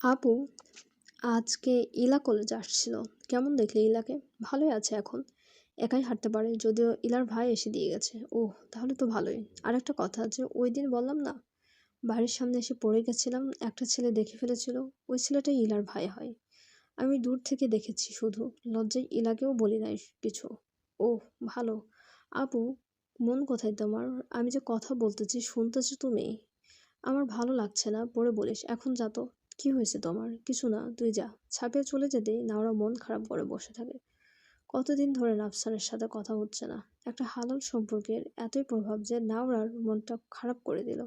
আপু, আজকে ইলা কলেজে আসছিল। কেমন দেখলে ইলাকে? ভালোই আছে এখন। একাই হাঁটতে পারে, যদিও ইলার ভাই এসে দিয়ে গেছে। ও তাহলে তো ভালোই। আর একটা কথা আছে ওই দিন বললাম না, বাড়ির সামনে এসে পড়ে গেছিলাম, একটা ছেলে দেখে ফেলেছিল, ওই ছেলেটাই ইলার ভাই হয়। আমি দূর থেকে দেখেছি শুধু, লজ্জায় ইলাকেও বলি নাই কিছু। ও ভালো। আপু, মন কোথায় তোমার? আমি যে কথা বলতেছি, শুনতেছো তুমি? আমার ভালো লাগছে না, পরে বলিস। এখন যা তো। কি হয়েছে তোমার? কিছু না, তুই যা। ছাপিয়ে চলে যেতেই নাওরা মন খারাপ করে বসে থাকে। কতদিন ধরে নাফসানের সাথে কথা হচ্ছে না। একটা হালাল সম্পর্কের এতই প্রভাব যে নাওরার মনটা খারাপ করে দিল।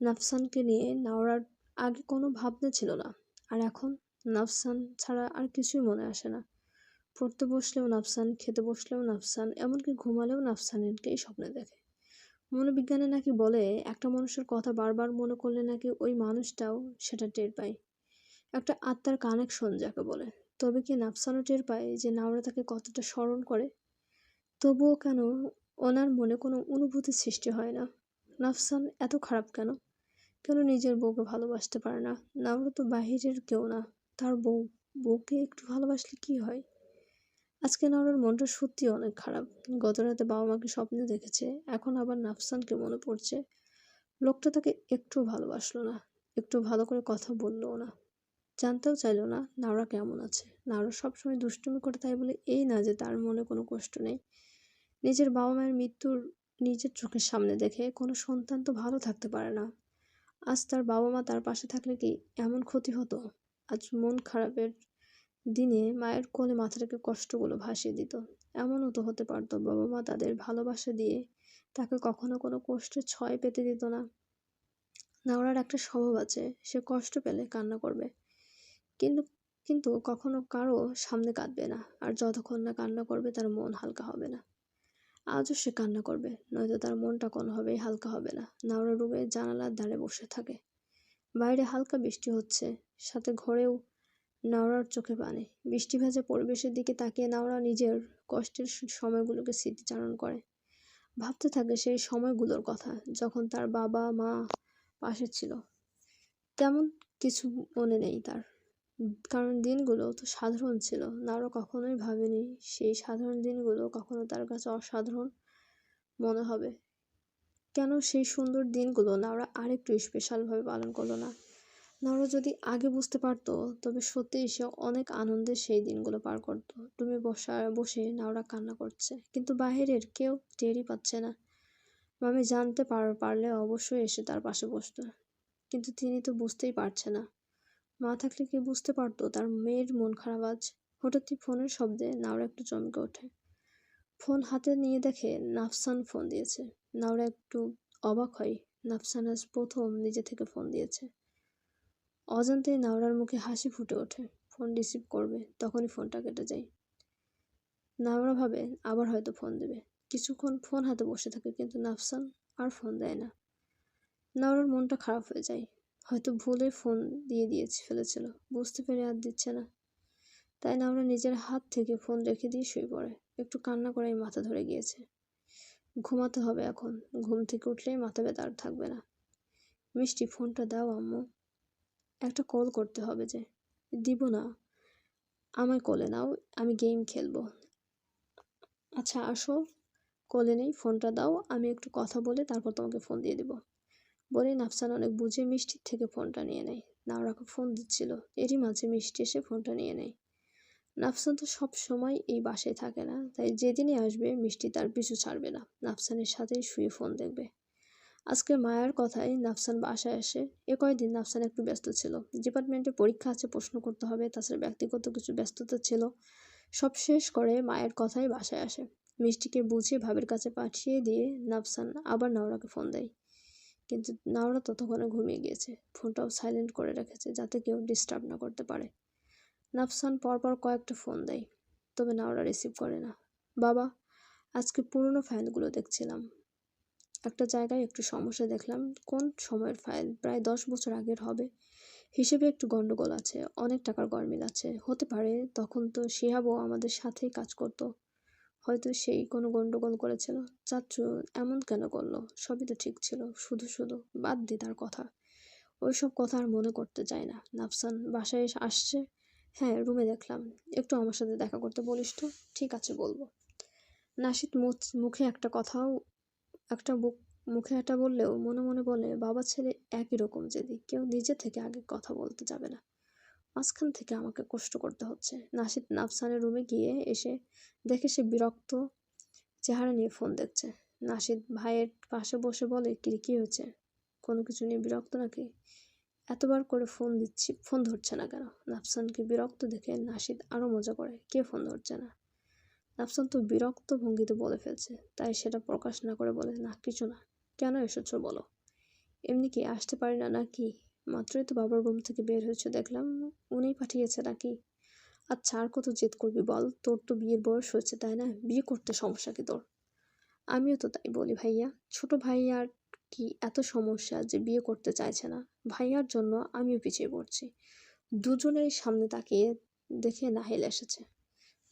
নাফসানকে নিয়ে নাওরার আগে কোনো ভাবনা ছিল না। আর এখন নাফসান ছাড়া আর কিছুই মনে আসে না। পড়তে বসলেও নাফসান, খেতে বসলেও নাফসান, এমনকি ঘুমালেও নাফসানেরকেই স্বপ্নে দেখে। মনোবিজ্ঞানে নাকি বলে, একটা মানুষের কথা বারবার মনে করলে নাকি ওই মানুষটাও সেটা টের পায়। একটা আত্মার কানেকশন যাকে বলে, তবে কি নাফসানও টের পায় যে নাওরা তাকে কতটা স্মরণ করে? তবুও কেন ওনার মনে কোনো অনুভূতি সৃষ্টি হয় না। নাফসান এত খারাপ কেন? কেন নিজের বউকে ভালোবাসতে পারে না? নাওরা তো বাহিরের কেউ না, তার বউ। বউকে একটু ভালোবাসলে কি হয়? আজকে নাওরার মনটা সত্যি অনেক খারাপ। গত রাতে বাবা মাকে স্বপ্নে দেখেছে, এখন আবার নাফসানকে মনে পড়ছে। লোকটা তাকে একটু ভালোবাসলো না একটু ভালো করে কথা বলল না। জানতেও চাইলো না নাওরা কেমন আছে। নাওরা সবসময় দুষ্টুমি করে তাই বলে এই না যে তার মনে কোনো কষ্ট নেই। নিজের বাবা মায়ের মৃত্যুর নিজের চোখের সামনে দেখে কোনো সন্তান তো ভালো থাকতে পারে না। আজ তার বাবা মা তার পাশে থাকলে কি এমন ক্ষতি হতো? আজ মন খারাপের দিনে মায়ের কোলে মাথা রেখে কষ্টগুলো ভাসিয়ে দিত। এমনও তো হতে পারতো বাবা মা তাদের ভালোবাসা দিয়ে তাকে কখনো কোনো কষ্টের ছয় পেতে দিত না। নাওরার একটা স্বভাব আছে, সে কষ্ট পেলে কান্না করবে। কিন্তু কিন্তু কখনো কারও সামনে কাঁদবে না, আর যতক্ষণ না কান্না করবে তার মন হালকা হবে না। আজও সে কান্না করবে, নয়তো তার মনটা কোনোভাবেই হালকা হবে না। নাওরা রুমে জানালার ধারে বসে থাকে। বাইরে হালকা বৃষ্টি হচ্ছে, সাথে ঘরেও নাওরার চোখে পানি। বৃষ্টি ভেজা পরিবেশের দিকে তাকিয়ে নাওরা নিজের কষ্টের সময়গুলোকে স্মৃতিচারণ করে। ভাবতে থাকে সেই সময়গুলোর কথা, যখন তার বাবা, মা পাশে ছিল। তেমন কিছু মনে নেই তার। কারণ দিনগুলো তো সাধারণ ছিল। নাওরা কখনোই ভাবেনি সেই সাধারণ দিনগুলো কখনো তার কাছে অসাধারণ মনে হবে। কেন সেই সুন্দর দিনগুলো নাওরা আরেকটু স্পেশালভাবে পালন করল না? নর যদি আগে বুঝতে পারতো, তবে সত্যিই সে অনেক আনন্দে সেই দিনগুলো পার করতো। তুমি বসা, বসে নাওরা কান্না করছে, কিন্তু বাহিরের কেউ টেরই পাচ্ছে না। মামি জানতে পার, পারলে অবশ্যই এসে তার পাশে বসতো, কিন্তু তিনি তো বুঝতেই পারছে না। মা থাকলে কি বুঝতে পারতো তার মেয়ের মন খারাপ আজ? হঠাৎই ফোনের শব্দে নাওরা একটু চমকে ওঠে। ফোন হাতে নিয়ে দেখে নাফসান ফোন দিয়েছে। নাওরা একটু অবাক হয়, নাফসান আজ প্রথম নিজে থেকে ফোন দিয়েছে। অজান্তেই নাওরার মুখে হাসি ফুটে ওঠে। ফোন রিসিভ করবে, তখনই ফোনটা কেটে যায়। নাওরা ভাবে, আবার হয়তো ফোন দেবে। কিছুক্ষণ ফোন হাতে বসে থাকে, কিন্তু নাফসান আর ফোন দেয় না। নাওরার মনটা খারাপ হয়ে যায়। হয়তো ভুলে ফোন দিয়ে দিয়েছে, ফেলেছিল। বুঝতে পেরে আর দিচ্ছে না। তাই নাওরা নিজের হাত থেকে ফোন রেখে দিয়ে শুয়ে পড়ে। একটু কান্না করাই মাথা ধরে গিয়েছে। ঘুমাতে হবে এখন। ঘুম থেকে উঠলেই মাথা ব্যথা আর থাকবে না। মিষ্টি, ফোনটা দাও, আম্মু। একটা কল করতে হবে যে, দিব না, আমায় কোলে নাও, আমি গেম খেলব। আচ্ছা আসো কোলে নেই ফোনটা দাও, আমি একটু কথা বলে তারপর তোমাকে ফোন দিয়ে দিব। বলে নাফসান অনেক বুঝে মিষ্টির থেকে ফোনটা নিয়ে নেয়। নাওরাকে ফোন দিচ্ছিল। এরই মাঝে মিষ্টি এসে ফোনটা নিয়ে নেয়। নাফসান তো সব সময় এই বাসায় থাকে না, তাই যেদিনই আসবে মিষ্টি তার পিছু ছাড়বে না। নাফসানের সাথেই শুয়ে ফোন দেখবে। আজকে মায়ার কথায় নাফসান বাসায় আসে এ কয়েকদিন নাফসান একটু ব্যস্ত ছিল। ডিপার্টমেন্টে পরীক্ষা আছে, প্রশ্ন করতে হবে, তাছাড়া ব্যক্তিগত কিছু ব্যস্ততা ছিল। সব শেষ করে মায়ের কথাই বাসায় আসে। মিষ্টিকে বুঝিয়ে ভাবের কাছে পাঠিয়ে দিয়ে নাফসান আবার নাওরাকে ফোন দেয়। কিন্তু নাওরা ততক্ষণে ঘুমিয়ে গিয়েছে। ফোনটাও সাইলেন্ট করে রেখেছে যাতে কেউ ডিস্টার্ব না করতে পারে। নাফসান পরপর কয়েকটা ফোন দেয়, তবে নাওরা রিসিভ করে না। বাবা, আজকে পুরনো ফাইলগুলো দেখছিলাম। একটা জায়গায় একটু সমস্যা দেখলাম, কোন সময়ের ফাইল? প্রায় দশ বছর আগের হবে। হিসেবে একটু গন্ডগোল আছে, অনেক টাকার গরমিল আছে। হতে পারে তখন তো শিহাবও আমাদের সাথেই কাজ করতো। হয়তো সেই কোনো গন্ডগোল করেছিল। চাচ্ছু এমন কেন করল? সবই তো ঠিক ছিল, শুধু শুধু। বাদ দি তার কথা। ওইসব কথা আর মনে করতে চায় না। নাফসান বাসায় এসে আসছে। হ্যাঁ রুমে দেখলাম। একটু আমার সাথে দেখা করতে বলিস তো? ঠিক আছে, বলব। নাসিদ মুখে একটা কথাও একটা বুক- মুখে একটা বললেও মনে মনে বলে, বাবা ছেলে একই রকম যদি, কেউ নিজে থেকে আগে কথা বলতে যাবে না। মাঝখান থেকে আমাকে কষ্ট করতে হচ্ছে। নাসিদ নাফসানের রুমে গিয়ে এসে দেখে সে বিরক্ত চেহারা নিয়ে ফোন দেখছে। নাসিদ ভাইয়ের পাশে বসে বলে, কি কি হয়েছে? কোনো কিছু নিয়ে বিরক্ত নাকি? এতবার করে ফোন দিচ্ছি ফোন ধরছে না কেন? নাফসানকে বিরক্ত দেখে নাসিদ আরও মজা করে, কে ফোন ধরছে না? নাফসান তো বিরক্ত ভঙ্গিতে বলে ফেলছে, তাই সেটা প্রকাশ না করে বলে, না, কিছু না। কেন এসেছ বলো? এমনি কি আসতে পারি না নাকি? মাত্রই তো বাবার রুম থেকে বের হয়েছে, দেখলাম উনিই পাঠিয়েছে নাকি? আচ্ছা আর কত জেদ করবি বল? তোর তো বিয়ের বয়স হয়েছে, তাই না? বিয়ে করতে সমস্যা কি তোর? আমিও তো তাই বলি ভাইয়া। ছোট ভাইয়ার কি এত সমস্যা যে বিয়ে করতে চাইছে না। ভাইয়ার জন্য আমিও পিছিয়ে পড়ছি। দুজনেই সামনে তাকিয়ে দেখে নাহিল এসেছে।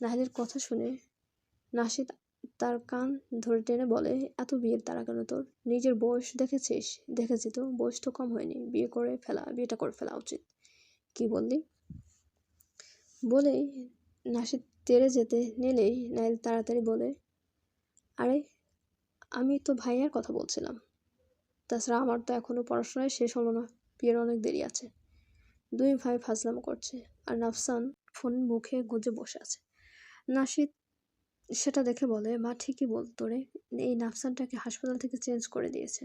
নাহিলের কথা শুনে নাসিদ তার কান ধরে টেনে বলে, এত বিয়ের তারা কেন তোর? নিজের বয়স দেখেছিস? দেখেছি তো, বয়স তো কম হয়নি। বিয়ে করে ফেলা, বিয়েটা করে ফেলা উচিত। কি বললি? বলেই নাসিদ তেড়ে যেতে নিলেই নাইল তাড়াতাড়ি বলে, আরে, আমি তো ভাইয়ার কথা বলছিলাম। তাছাড়া আমার তো এখনও পড়াশোনায় শেষ হলো না, বিয়ের অনেক দেরি আছে। দুই ভাই ফাজলাম করছে আর নাফসান ফোন মুখে গুজে বসে আছে। নাসিদ সেটা দেখে বলে, মা ঠিকই বলতো রে, এই নাফসানটাকে হাসপাতাল থেকে চেঞ্জ করে দিয়েছে।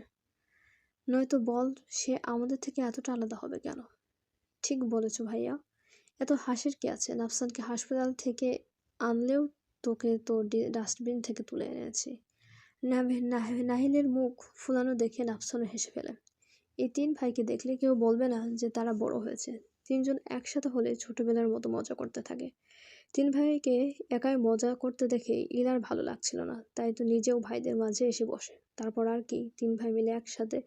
নয়তো বল, সে আমাদের থেকে এতটা আলাদা হবে কেন? ঠিক বলেছ ভাইয়া। এত হাসির কি আছে? নাফসানকে হাসপাতাল থেকে আনলেও তোকে তো ডাস্টবিন থেকে তুলে এনেছি। নাহিলের মুখ ফুলানো দেখে নাফসানও হেসে ফেলে। এই তিন ভাইকে দেখলে কেউ বলবে না যে তারা বড় হয়েছে। তিনজন একসাথে হলে ছোটবেলার মতো মজা করতে থাকে। তিন ভাইকে একাই মজা করতে দেখে ইলার ভালো লাগছিল না। তাই তো নিজেও ভাইদের মাঝে এসে বসে। তারপর আর কি, তিন ভাই মিলে একসাথে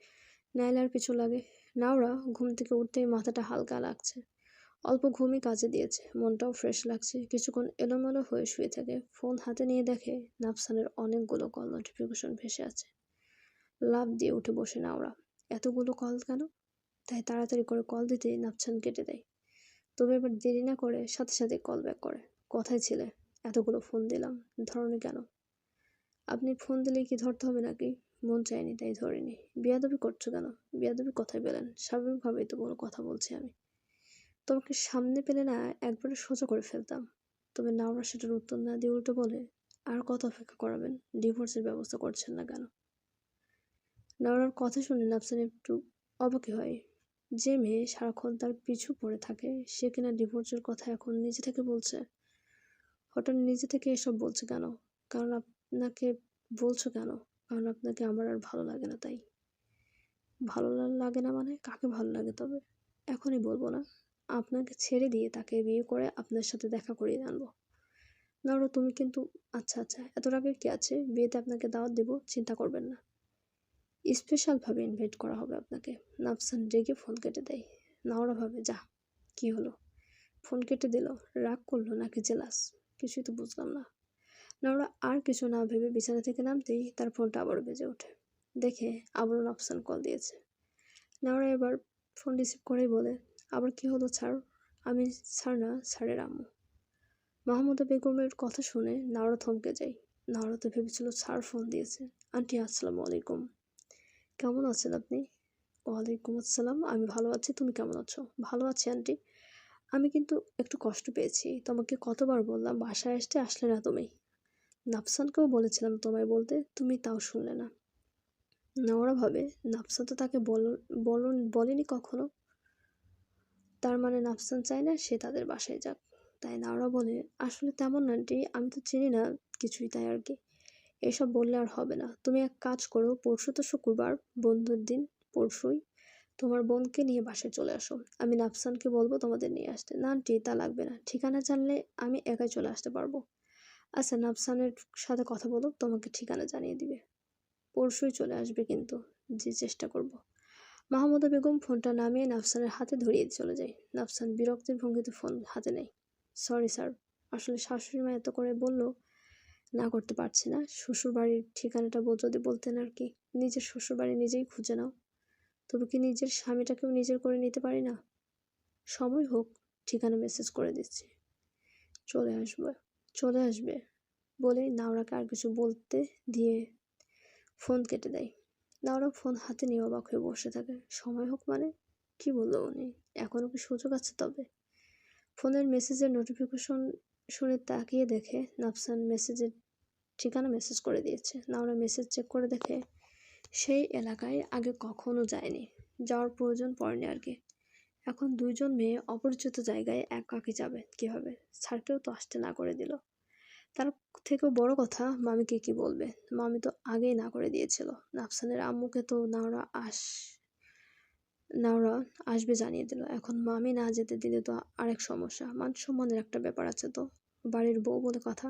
নাইলার পিছু লাগে। নাওরা ঘুম থেকে উঠতেই মাথাটা হালকা লাগছে। অল্প ঘুমই কাজে দিয়েছে, মনটাও ফ্রেশ লাগছে। কিছুক্ষণ এলোমেলো হয়ে শুয়ে থাকে। ফোন হাতে নিয়ে দেখে নাফসানের অনেকগুলো কল নোটিফিকেশন ভেসে আছে। লাভ দিয়ে উঠে বসে নাওরা। এতগুলো কল কেন? তাই তাড়াতাড়ি করে কল দিতে নাফসান কেটে দেয়। তবে এবার দেরি না করে সাথে সাথে কল ব্যাক করে। কথায় ছিলে? এতগুলো ফোন দিলাম। ধরনি কেন? আপনি ফোন দিলে কি ধরতে হবে নাকি? মন চায়নি তাই ধরিনি। বিয়াদবি করছ কেন? বিয়াদবি কথাই পেলেন স্বাভাবিকভাবেই তো কোনো কথা বলছি আমি। তোমাকে সামনে পেলে না একবারে সোজা করে ফেলতাম। তবে নাওরা সেটার উত্তর না দিয়ে উল্টো বলে, আর কত অপেক্ষা করাবেন? ডিভোর্সের ব্যবস্থা করছেন না কেন? নাওরার কথা শুনে নাফসান একটু অবাকি হয়। যে মেয়ে সারাক্ষণ তার পিছু পড়ে থাকে, সে কিনা ডিভোর্সের কথা এখন নিজে থেকে বলছে? হঠাৎ নিজে থেকে এসব বলছে কেন? কারণ আপনাকে বলছো কেন? কারণ আপনাকে আমার আর ভালো লাগে না তাই। ভালো লাগে না মানে? কাকে ভালো লাগে তবে? এখনই বলব না। আপনাকে ছেড়ে দিয়ে তাকে বিয়ে করে আপনার সাথে দেখা করিয়ে আনব। ধরো তুমি কিন্তু আচ্ছা আচ্ছা এত রাগে কি আছে? বিয়েতে আপনাকে দাওয়াত দেবো, চিন্তা করবেন না। স্পেশালভাবে ইনভাইট করা হবে আপনাকে। নাফসান রেগে ফোন কেটে দেয়। নাওরা ভাবে, যা, কি হলো? ফোন কেটে দিল। রাগ করল, নাকি জেলাস কিছুই তো বুঝলাম না। নাওরা আর কিছু না ভেবে বিছানা থেকে নামতেই তার ফোনটা আবার বেজে ওঠে। দেখে আবারও নাফসান কল দিয়েছে। নাওরা এবার ফোন রিসিভ করেই বলে, আবার কি হলো স্যার আমি স্যার না স্যারের আম্মু। মাহমুদা বেগমের কথা শুনে নাওরা থমকে যায়। নাওরা তো ভেবেছিল স্যার ফোন দিয়েছে। আন্টি, আসসালামু আলাইকুম। কেমন আছেন আপনি? ওয়ালাইকুম আসসালাম। আমি ভালো আছি, তুমি কেমন আছো? ভালো আছি, আন্টি। আমি কিন্তু একটু কষ্ট পেয়েছি। তোমাকে কতবার বললাম, বাসায় আসতে আসলে না তুমি। নাফসানকেও বলেছিলাম তোমায় বলতে, তুমি তাও শুনলে না। নাওরা ভাবে, নাফসান তো তাকে বল বলন কখনো। তার মানে নাফসান চায় না সে তাদের বাসায় যাক। তাই নাওরা বলে, আসলে তেমন আন্টি। আমি তো চিনি না কিছুই তাই আর কি। এসব বললে আর হবে না। তুমি এক কাজ করো, পরশু তো শুক্রবার, বন্ধুর দিন, পরশুই তোমার বোনকে নিয়ে বাসায় চলে আসো। আমি নাফসানকে বলব তোমাদের নিয়ে আসতে। না, আন্টি, তা লাগবে না। ঠিকানা জানলে আমি একাই চলে আসতে পারব। আচ্ছা নাফসানের সাথে কথা বলো, তোমাকে ঠিকানা জানিয়ে দিবে। পরশুই চলে আসবে কিন্তু, যে চেষ্টা করব। মাহমুদা বেগম ফোনটা নামিয়ে নাফসানের হাতে ধরিয়ে চলে যায়। নাফসান বিরক্তির ভঙ্গিতে ফোন হাতে নেয়। সরি স্যার, আসলে শাশুড়ি মা এত করে বলল না করতে পারছি না। শ্বশুরবাড়ির ঠিকানাটা যদি বলতেন আর কি। নিজের শ্বশুরবাড়ি নিজেই খুঁজে নাও। তবে কি নিজের স্বামীটাকেও নিজের করে নিতে পারি না? সময় হোক, ঠিকানা মেসেজ করে দিচ্ছি। চলে আসবে চলে আসবে। বলেই নাওরাকে আর কিছু বলতে দিয়ে ফোন কেটে দেয়। নাওরা ফোন হাতে নিয়ে অবাক হয়ে বসে থাকে। সময় হোক মানে? কি বলল উনি? এখনও কি সুযোগ আছে তবে? ফোনের মেসেজের নোটিফিকেশন শুনে তাকিয়ে দেখে নাফসান মেসেজের ঠিকানা মেসেজ করে দিয়েছে। নাওরা মেসেজ চেক করে দেখে সেই এলাকায় আগে কখনো যায়নি। যাওয়ার প্রয়োজন পড়েনি আর কি। এখন দুইজন মেয়ে অপরিচিত জায়গায় একাকি যাবে কীভাবে? স্যারকেও তো আসতে না করে দিল। তার থেকেও বড় কথা মামিকে কি বলবে? মামি তো আগেই না করে দিয়েছিল। নাফসানের আম্মুকে তো নাওরা আস নাওরা আসবে জানিয়ে দিল। এখন মামি না যেতে দিলে তো আরেক সমস্যা। মান সম্মানের একটা ব্যাপার আছে তো। বাড়ির বউ বলে কথা।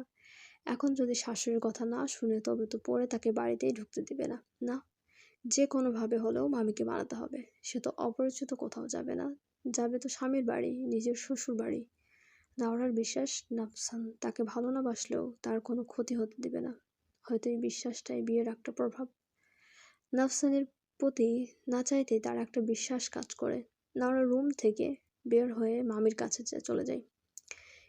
এখন যদি শাশুড়ির কথা না শুনে তবে তো পরে তাকে বাড়িতেই ঢুকতে দিবে না না? যে কোনোভাবে হলেও মামিকে মানাতে হবে। সে তো অপরিচিত কোথাও যাবে না। যাবে তো স্বামীর বাড়ি, নিজের শ্বশুর বাড়ি। নাওরার বিশ্বাস নাফসান তাকে ভালো না বাসলেও তার কোনো ক্ষতি হতে দিবে না। হয়তো এই বিশ্বাসটাই বিয়ের একটা প্রভাব। নাফসানের প্রতি না চাইতেই তার একটা বিশ্বাস কাজ করে। নাওরা রুম থেকে বের হয়ে মামির কাছে চলে যায়।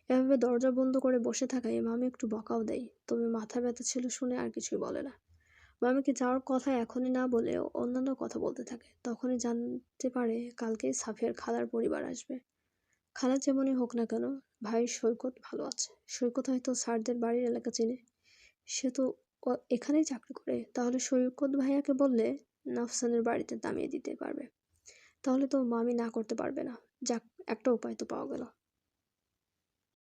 এভাবে দরজা বন্ধ করে বসে থাকায় মামি একটু বকাও দেয়। তবে মাথা ব্যথা ছিল শুনে আর কিছুই বলে না। মামিকে যাওয়ার কথা এখনই না বলেও অন্যান্য কথা বলতে থাকে। তখনই জানতে পারে কালকে সাফিয়ার খালার পরিবার আসবে। খালা যেমনই হোক না কেন, ভাই সৈকত ভালো আছে। সৈকত হয়তো স্যারদের বাড়ির এলাকা চেনে। সে তো এখানেই চাকরি করে। তাহলে সৈকত ভাইয়াকে বললে নাফসানের বাড়িতে নামিয়ে দিতে পারবে। তাহলে তো মামি না করতে পারবে না। যাক, একটা উপায় তো পাওয়া গেল।